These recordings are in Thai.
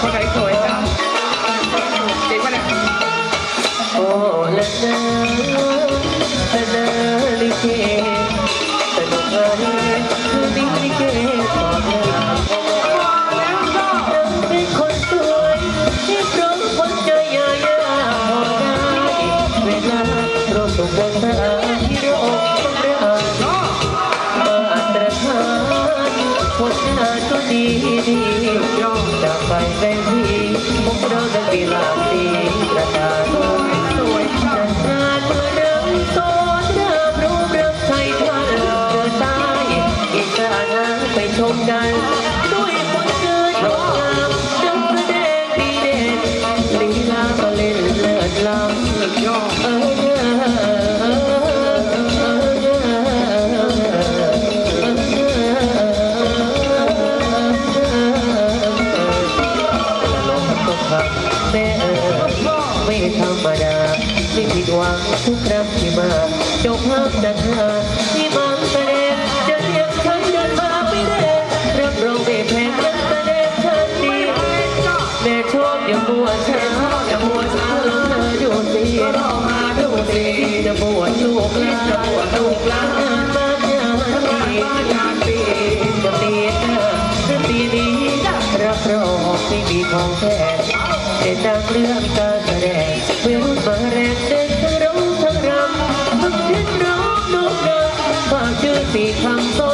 คนไหนสวยจังจริงปะเนี่ยโอ้ละนะละนะลิเกสนุกอะไรคือมีลิเกสอนรามเราเป็นคนสวยที่พร้อมคนใจยายาพอได้เวลาเราส่งเดินทางที่เราต้องเรื่องมาตรฐานผลงานก็ดีดีจะไไม่ธรรมดาไม่ผิดหวังทุกครั้งที่มาเจ้าภาพจัดหา บวช้าอย่ามัวช้าลงเธอดูสิลองมาดูสิจะบวชลูกหลานจะบวชลูกหลานงานบ้านงานปีงานปีจะปีหน้าหรือปีนี้รับรองไม่มีของแท้เด่ดังเรื่องการแสดงเมื่อมาแรงเด่นทั้งร้องทั้งรำทั้งเต้นร้องนุกนฝากชื่อสี่คำสอ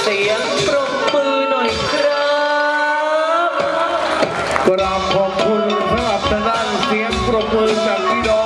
เสียงปรบมือหน่อยครับ กราบขอบคุณสำหรับทางด้านเสียงปรบมือจากพี่น้